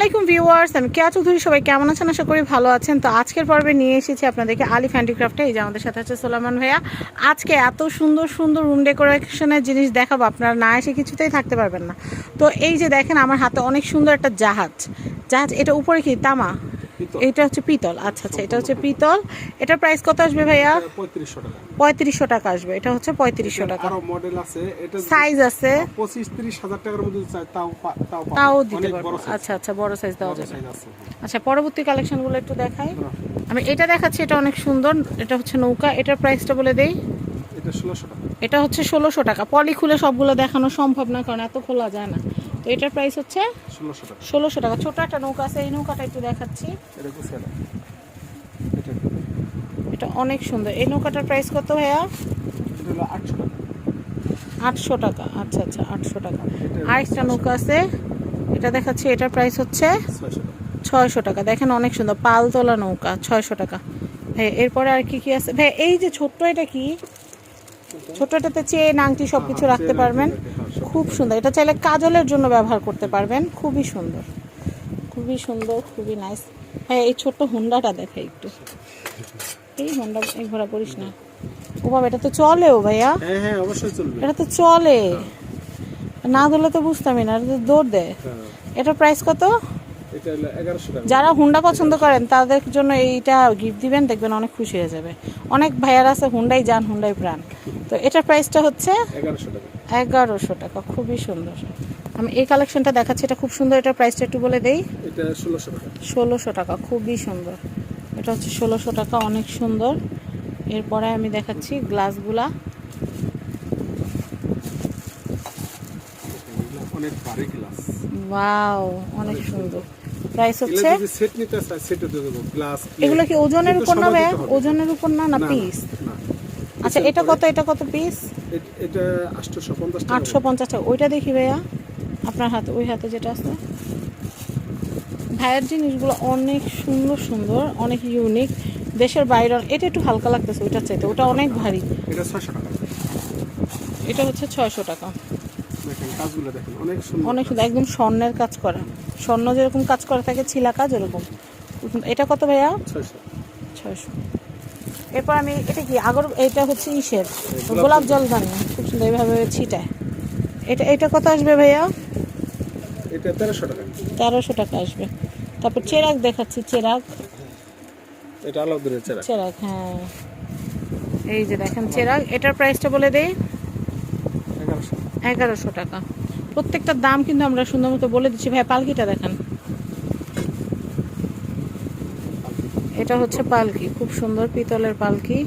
আলাইকুম ভিউয়ার্স, আমি কেয়া চৌধুরী, সবাই কেমন আছেন? আশা করি ভালো আছেন। তো আজকের পর্বে নিয়ে এসেছি আপনাদেরকে আলিফ হ্যান্ডিক্রাফটে। এই যে আমাদের সাথে আছে সোলামান ভাইয়া। আজকে এত সুন্দর সুন্দর রুম ডেকোরেশনের জিনিস দেখাবো, আপনারা না এসে কিছুতেই থাকতে পারবেন না। তো এই যে দেখেন, আমার হাতে অনেক সুন্দর একটা জাহাজ। জাহাজ, এটা উপরে কি? তামা? এটা হচ্ছে পিতল আচ্ছা আচ্ছা এটা হচ্ছে পিতল। এটার প্রাইস কত আসবে ভাইয়া? পঁয়ত্রিশশো টাকা। পঁয়ত্রিশশো টাকা আসবে এটা হচ্ছে পঁয়ত্রিশশো টাকা। আরও মডেল আছে এটা সাইজ আছে? পঁচিশ তিরিশ হাজার টাকার মধ্যে তাও তাও দিতে পারব। আচ্ছা আচ্ছা বড় সাইজ দেওয়া যাবে। আচ্ছা পরবর্তী কালেকশনগুলো একটু দেখাই। আমি এটা দেখাচ্ছি এটা অনেক সুন্দর এটা হচ্ছে নৌকা। এটার প্রাইসটা বলে দেই। এটা ষোলোশো টাকা। এটা হচ্ছে ষোলোশো টাকা। পলি খুলে সবগুলো দেখানো সম্ভব না কারণ এত খোলা যায় না। তো এটার প্রাইস হচ্ছে ষোলোশো টাকা। ছোট একটা নৌকা আছে এই নৌকাটা একটু দেখাচ্ছি। এটা অনেক সুন্দর। এই নৌকাটার প্রাইস কত ভাইয়া? আটশো টাকা। আচ্ছা আচ্ছা আটশো টাকা। আরেকটা নৌকা আছে। এটা দেখাচ্ছি এটার প্রাইস হচ্ছে ছয়শো টাকা। দেখেন অনেক সুন্দর। পালতোলা নৌকা ছয়শো টাকা। হ্যাঁ এরপরে আর কি কি আছে? ভাই এই যে ছোট্ট এটা কি? ছোট্ট এটাতে চেন আংটি সব কিছু হ্যাঁ, রাখতে পারবেন। হ্যাঁ, খুব সুন্দর। এটা চাইলে কাজলের জন্য ব্যবহার করতে পারবেন। খুবই সুন্দর। খুবই সুন্দর খুবই নাইস হ্যাঁ এই ছোট্ট হুন্ডাটা দেখে একটু। এই হুন্ডা এই ঘোরা করিস না। ও বাবা এটা তো চলে ও ভাইয়া। হ্যাঁ হ্যাঁ অবশ্যই চলবে। এটা তো চলে। না ধরলে তো বুঝতামই না এটা তো দৌড় দেয় হ্যাঁ। এটার প্রাইস কত? যারা হুন্ডা পছন্দ করেন তাদের জন্য এইটা গিফট দিবেন দেখবেন অনেক খুশি হয়ে যাবে। অনেক ভাইয়ার আছে হুন্ডাই যান হুন্ডাই প্রাণ। তো এটার প্রাইসটা হচ্ছে এগারোশো টাকা। খুবই সুন্দর। আমি এই কালেকশনটা দেখাচ্ছি এটা খুব সুন্দর এটার প্রাইসটা একটু বলে দেই। ষোলোশো টাকা। খুবই সুন্দর। এটা হচ্ছে ষোলোশো টাকা অনেক সুন্দর। এরপরে আমি দেখাচ্ছি গ্লাসগুলা অনেক সুন্দর। প্রাইস হচ্ছে সেট নিতে চাই সেটে দিয়ে গ্লাস এগুলো কি ওজনের উপর না ভাইয়া ওজনের উপর না না পিস আচ্ছা এটা কত এটা কত পিস এটা টাকা। আটশো পঞ্চাশ টাকা। ওইটা দেখি ভাইয়া আপনার হাতে ওই হাতে যেটা আছে। ভাইয়ের জিনিসগুলো অনেক সুন্দর সুন্দর অনেক ইউনিক দেশের বাইরে এটা একটু হালকা লাগতেছে ওইটার চাইতে। ওটা অনেক ভারী। এটা টাকা। এটা হচ্ছে ছয়শো টাকা। দেখেন কাজগুলো দেখেন অনেক সুন্দর অনেক সুন্দর একদম স্বর্ণের কাজ করা। স্বর্ণ যেরকম কাজ করা থাকে ছিলা কাজ ওরকম। এটা কত ভাইয়া? ছয়শো। ছয়শো। এরপর আমি এটা কি আগর এটা হচ্ছে ইসের গোলাপ জল। দানি খুব সুন্দর এইভাবে ছিটায়। এটা এটা কত আসবে ভাইয়া? এটা তেরোশো টাকা। তেরোশো টাকা আসবে। তারপর চেরাক দেখাচ্ছি চেরাক এটা চেরা চেরাক হ্যাঁ। এই যে দেখেন চেরাক এটার প্রাইসটা বলে দেই। এগারোশো টাকা। প্রত্যেকটার দাম কিন্তু আমরা সুন্দর মতো বলে দিচ্ছি। ভাই পালকিটা দেখান। এটা হচ্ছে পালকি, খুব সুন্দর পিতলের পালকি।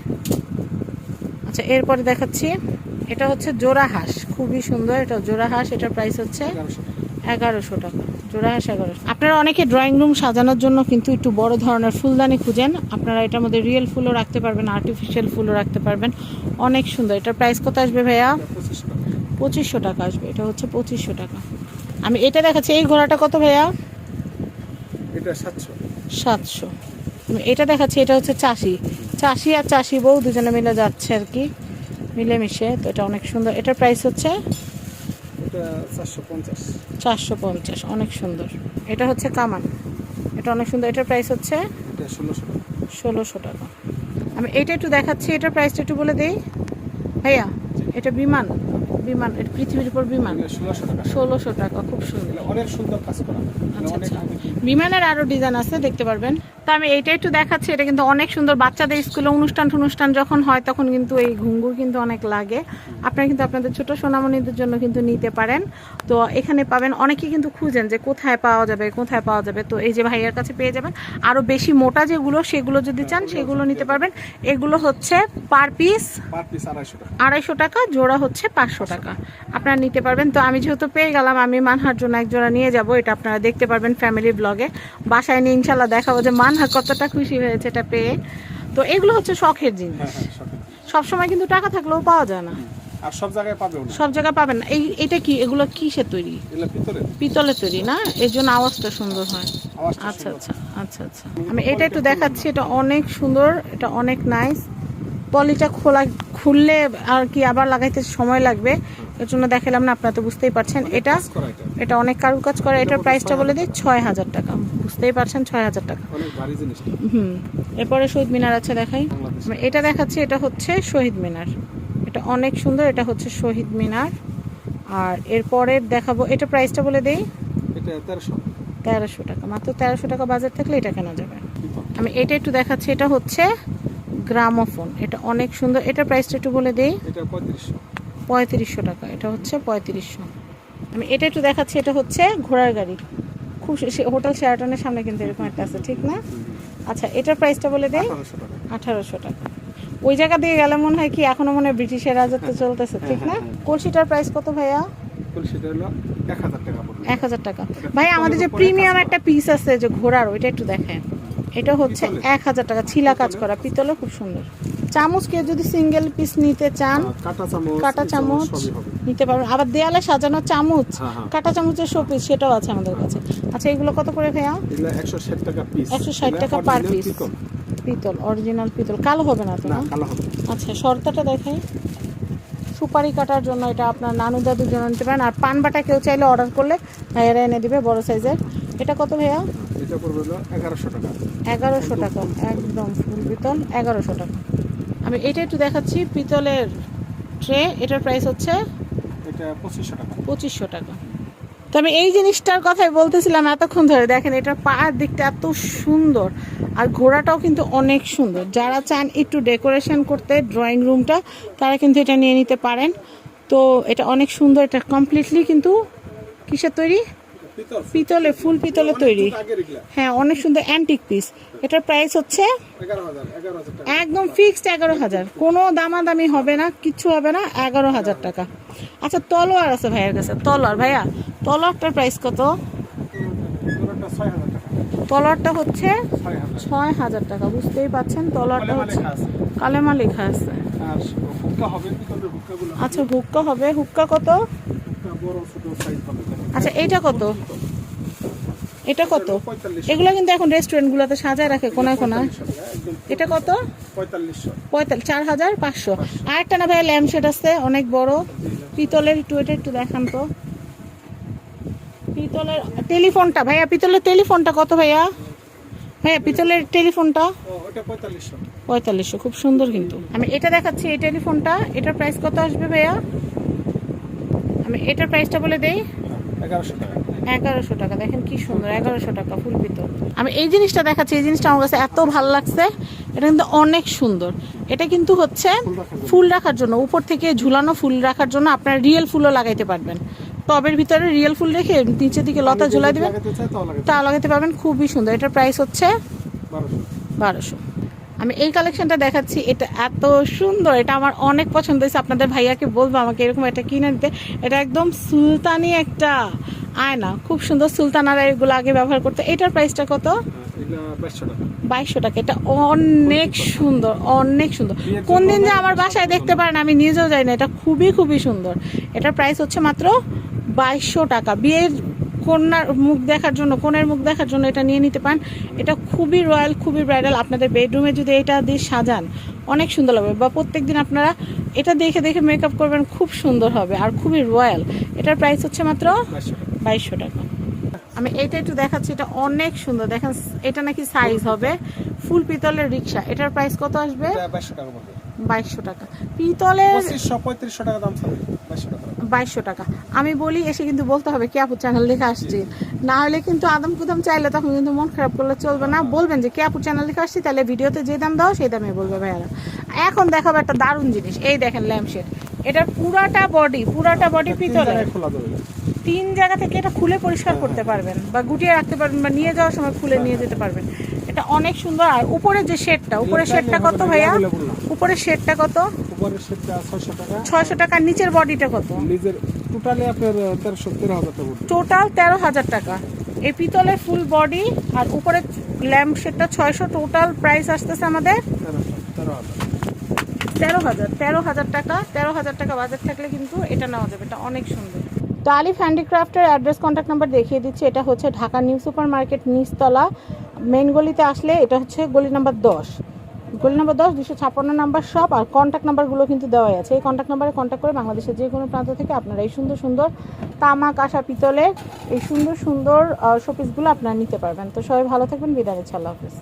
আচ্ছা এরপরে দেখাচ্ছি। এটা হচ্ছে জোড়া হাঁস, খুবই সুন্দর। এটা জোড়া হাঁস, এটার প্রাইস হচ্ছে এগারোশো টাকা। জোড়া হাঁস এগারোশো। আপনারা অনেকে ড্রয়িং রুম সাজানোর জন্য কিন্তু একটু বড় ধরনের ফুলদানি খুঁজেন। আপনারা এটার মধ্যে রিয়েল ফুলও রাখতে পারবেন আর্টিফিশিয়াল ফুলও রাখতে পারবেন। অনেক সুন্দর। এটার প্রাইস কত আসবে ভাইয়া? পঁচিশশো টাকা আসবে এটা হচ্ছে পঁচিশশো টাকা। আমি এটা দেখাচ্ছি এই ঘোড়াটা কত ভাইয়া? এটা সাতশো। সাতশো। আমি এটা দেখাচ্ছি এটা হচ্ছে চাষি। চাষি আর চাষি বউ দুজনে মিলে যাচ্ছে আর কি মিলেমিশে। তো এটা অনেক সুন্দর এটার প্রাইস হচ্ছে? এটা চারশো পঞ্চাশ। অনেক সুন্দর। এটা হচ্ছে কামান। এটা অনেক সুন্দর এটার প্রাইস হচ্ছে? ষোলোশো টাকা। আমি এটা একটু দেখাচ্ছি এটার প্রাইসটা একটু বলে দিই। ভাইয়া এটা বিমান? বিমান এটা পৃথিবীর উপর বিমান? ষোলোশো টাকা। খুব সুন্দর। অনেক সুন্দর কাজ করা। আচ্ছা আচ্ছা। বিমানের আরও ডিজাইন আছে দেখতে পারবেন। তো আমি এইটা একটু দেখাচ্ছি এটা কিন্তু অনেক সুন্দর বাচ্চাদের স্কুলে অনুষ্ঠান অনুষ্ঠান যখন হয় তখন কিন্তু এই ঘুঙ্গুর কিন্তু অনেক লাগে। আপনারা কিন্তু আপনাদের ছোট সোনামণিদের জন্য কিন্তু নিতে পারেন। তো এখানে পাবেন অনেকে কিন্তু খুঁজেন যে কোথায় পাওয়া যাবে কোথায় পাওয়া যাবে। তো এই যে ভাইয়ের কাছে পেয়ে যাবেন। আরও বেশি মোটা যেগুলো সেগুলো যদি চান সেগুলো নিতে পারবেন। এগুলো হচ্ছে পার পিস আড়াইশো টাকা। জোড়া হচ্ছে পাঁচশো টাকা। আপনারা নিতে পারবেন। তো আমি যেহেতু পেয়ে গেলাম আমি মানহার জন্য এক জোড়া নিয়ে যাব এটা আপনারা দেখতে পারবেন ফ্যামিলি ব্লগে বাসায় নিয়ে ইনশাল্লাহ দেখাবো যে মানহা কতটা খুশি হয়েছে এটা পেয়ে। তো এগুলো হচ্ছে শখের জিনিস। হ্যাঁ হ্যাঁ সঠিক সবসময় কিন্তু টাকা থাকলেও পাওয়া যায় না। আর সব জায়গায় পাবেও না। সব জায়গায় পাবেন না। এই এটা কি? এগুলো কিসের তৈরি? এগুলো ভিতরে পিতলের তৈরি না? এর জন্য আওয়াজটা সুন্দর হয়। আচ্ছা আচ্ছা আচ্ছা আচ্ছা। আমি এটা একটু দেখাচ্ছি। এটা অনেক সুন্দর এটা অনেক নাইস পলিটা খোলা খুললে আর কি আবার লাগাইতে সময় লাগবে। এর জন্য দেখালাম না আপনারা তো বুঝতেই পারছেন এটা। এটা। অনেক অনেক কারুকাজ করে। এটার প্রাইসটা বলে দিই ছয় হাজার টাকা। বুঝতেই পারছেন ছয় হাজার টাকা। হুম। এরপরে শহীদ মিনার আছে দেখাই। এটা দেখাচ্ছি এটা হচ্ছে শহীদ মিনার। এটা অনেক সুন্দর এটা হচ্ছে শহীদ মিনার। আর এরপরে দেখাবো এটা প্রাইসটা বলে দিই। তেরোশো। তেরোশো টাকা। মাত্র তেরোশো টাকা বাজার থাকলে এটা কেনা যাবে। আমি এটা একটু দেখাচ্ছি এটা হচ্ছে গ্রামোফোন। এটা অনেক সুন্দর। এটা প্রাইসটা একটু বলে দেই। এটা পঁয়ত্রিশশো। পঁয়ত্রিশশো টাকা এটা হচ্ছে পঁয়ত্রিশশো। আমি এটা একটু দেখাচ্ছি এটা হচ্ছে ঘোড়ার গাড়ি। খুব সে- হোটেল শেরাটনের সামনে কিন্তু এরকম একটা আছে ঠিক না? আচ্ছা এটার প্রাইসটা বলে দেই? আঠারোশো টাকা। ওই জায়গা দিয়ে গেলে মনে হয় কি এখনও মনে হয় ব্রিটিশের রাজত্ব চলতেছে ঠিক না? কলসিটার প্রাইস কত ভাইয়া? এক হাজার টাকা পড়বে। এক হাজার টাকা। ভাই আমাদের যে প্রিমিয়াম একটা পিস আছে যে ঘোড়ার ওইটা একটু দেখেন। এটা হচ্ছে এক হাজার টাকা ছিলা কাজ করা পিতলে খুব সুন্দর। চামচ কেউ যদি সিঙ্গেল পিস নিতে চান কাঁটা চামচ কাটা চামচ নিতে পারবেন আবার দেয়ালে সাজানো চামচ হ্যাঁ, হ্যাঁ। কাটা চামচের শোপিস সেটাও আছে আমাদের কাছে। আচ্ছা এগুলো কত করে ভাইয়া? একশো ষাট টাকা পিস 160 টাকা per piece। পিতল। অরিজিনাল পিতল। কালো হবে না তো? না আচ্ছা শর্তাটা দেখাই সুপারি কাটার জন্য এটা আপনার নানু দাদুর জন্য নিতে পারেন। আর পান বাটা কেউ চাইলে অর্ডার করলে ভাইয়ারা এনে দিবে বড় সাইজের এটা কত ভাইয়া? এটা পড়বে হলো এগারোশো টাকা। এগারোশো টাকা। একদম ফুল পিতল এগারোশো টাকা। আমি এটা একটু দেখাচ্ছি পিতলের ট্রে এটার প্রাইস হচ্ছে এটা পঁচিশশো টাকা। পঁচিশশো টাকা। তো আমি এই জিনিসটার কথাই বলতেছিলাম এতক্ষণ ধরে দেখেন এটা পায়ের দিকটা এত সুন্দর আর ঘোড়াটাও কিন্তু অনেক সুন্দর। যারা চান একটু ডেকোরেশন করতে ড্রয়িং রুমটা তারা কিন্তু এটা নিয়ে নিতে পারেন। তো এটা অনেক সুন্দর এটা কমপ্লিটলি কিন্তু কিসের তৈরি? পিতল ফুল? পিতলে তৈরি। হ্যাঁ অনেক সুন্দর অ্যান্টিক পিস এটার প্রাইস হচ্ছে একদম ফিক্সড এগারো হাজার। কোনো দামাদামি হবে না কিচ্ছু হবে না এগারো হাজার টাকা। আচ্ছা তলোয়ার আছে ভাইয়ের কাছে। তলোয়ার ভাইয়া তলোয়ারটার প্রাইস কত? তলোয়ারটা হচ্ছে ছয় হাজার। টাকা। বুঝতেই পাচ্ছেন তলোয়ারটা হচ্ছে। কালেমা লেখা আছে। আচ্ছা হুক্কা হবে। হুক্কা কত? বড় ছোট সাইজ হবে। আচ্ছা এইটা কত? এটা কত? এগুলো কিন্তু এখন রেস্টুরেন্টগুলোতে সাজায় রাখে, কোনায় কোনায়। এটা কত? পঁয়তাল্লিশ। চার হাজার পাঁচশো। আর একটা না ভাইয়া ল্যাম্পশেড আছে, অনেক বড়। পিতলের একটু, এটা একটু দেখান তো। পিতলের টেলিফোনটা, ভাইয়া, পিতলের টেলিফোনটা কত ভাইয়া? ভাইয়া, পিতলের টেলিফোনটা? পঁয়তাল্লিশশো, খুব সুন্দর কিন্তু। আমি এটা দেখাচ্ছি, এই টেলিফোনটা। এটার প্রাইস কত আসবে ভাইয়া? আমি এটার প্রাইসটা বলে দেই। এগারোশো টাকা। দেখেন কি সুন্দর এগারোশো টাকা ফুল পিতল আমি এই জিনিসটা দেখাচ্ছি এই জিনিসটা আমার কাছে এত ভালো লাগছে এটা কিন্তু অনেক সুন্দর। এটা কিন্তু হচ্ছে ফুল রাখার জন্য। উপর থেকে ঝুলানো ফুল রাখার জন্য আপনার রিয়েল ফুলও লাগাইতে পারবেন। টবের ভিতরে রিয়েল ফুল রেখে নিচের দিকে লতা ঝুলাই দিবেন তা লাগাতে পারবেন খুবই সুন্দর। এটার প্রাইস হচ্ছে বারোশো। আমি এই কালেকশনটা দেখাচ্ছি। এটা এত সুন্দর। এটা আমার অনেক পছন্দ হয়েছে। আপনাদের ভাইয়াকে বলব আমাকে এরকম একটা কিনে দিতে। এটা একদম সুলতানি একটা আয়না। খুব সুন্দর সুলতানারা এগুলো আগে ব্যবহার করতে। এটার প্রাইসটা কত? বাইশশো টাকা। এটা অনেক সুন্দর। অনেক সুন্দর। কোন দিন যে আমার বাসায় দেখতে পারেন আমি নিজেও যাই না। এটা খুবই খুবই সুন্দর। এটার প্রাইস হচ্ছে মাত্র বাইশশো টাকা। বিয়ের কন্যার মুখ দেখার জন্য, কনের মুখ দেখার জন্য এটা নিয়ে নিতে পারেন। এটা খুবই রয়্যাল, খুবই ব্রাইডাল আপনাদের বেডরুমে যদি এটা দিয়ে সাজান, অনেক সুন্দর লাগবে। বা প্রত্যেকদিন আপনারা এটা দেখে দেখে মেকআপ করবেন, খুব সুন্দর হবে আর খুবই রয়্যাল। এটার প্রাইস হচ্ছে মাত্র বাইশশো টাকা। আমি এটা একটু দেখাচ্ছি, এটা অনেক সুন্দর। দেখেন, এটা নাকি সাইজ হবে। ফুল পিতলের রিক্সা। এটার প্রাইস কত আসবে? বাইশশো টাকা। পিতলের পঁয়ত্রিশশো টাকা দাম বাইশশো টাকা। আমি বলি এসে কিন্তু বলতে হবে কে আপু চ্যানেল দেখে আসছি। না হলে কিন্তু আদম কুদম চাইলে তখন কিন্তু মন খারাপ করলে চলবে না। বলবেন যে কে আপু চ্যানেল দেখে আসছি? তাহলে ভিডিওতে যে দাম দাও সেই দামে বলবে ভাইয়ারা। এখন দেখাবো একটা দারুণ জিনিস। এই দেখেন ল্যাম্পশেড এটার পুরাটা বডি পুরাটা বডি পিতলের। তিন জায়গা থেকে এটা খুলে পরিষ্কার করতে পারবেন বা গুটিয়ে রাখতে পারবেন বা নিয়ে যাওয়ার সময় খুলে নিয়ে যেতে পারবেন। এটা অনেক সুন্দর। আর উপরে যে শেডটা উপরে শেডটা কত ভাইয়া? উপরের শেডটা কত? উপরের শেডটা ছয়শো টাকা। ছয়শো টাকা নিচের বডিটা কত? নিজের টোটালি আপনার তেরোশো তেরো হাজার টাকা টোটাল তেরো হাজার টাকা। এই পিতলের ফুল বডি আর উপরে ল্যাম্প শেডটা ছয়শো টোটাল প্রাইস আসতেছে আমাদের তেরোশো তেরো হাজার। তেরো হাজার তেরো হাজার টাকা। তেরো হাজার টাকা বাজেট থাকলে কিন্তু এটা নেওয়া যাবে। এটা অনেক সুন্দর। তো আলিফ হ্যান্ডিক্রাফটের অ্যাড্রেস কন্ট্যাক্ট নাম্বার দেখিয়ে দিচ্ছি। এটা হচ্ছে ঢাকা নিউ সুপার মার্কেট নিচতলা মেন গলিতে আসলে এটা হচ্ছে গলি নাম্বার দশ। গলি নাম্বার দশ দুশো ছাপ্পান্ন নাম্বার সব আর কন্ট্যাক্ট নাম্বারগুলো কিন্তু দেওয়া আছে। এই কন্ট্যাক্ট নাম্বারে কন্ট্যাক্ট করে বাংলাদেশের যে কোনো প্রান্ত থেকে আপনারা এই সুন্দর সুন্দর তামাক আসা পিতলের এই সুন্দর সুন্দর শোপিসগুলো আপনারা নিতে পারবেন। তো সবাই ভালো থাকবেন, বিদায় ইনশাল্লাহ হাফিজ।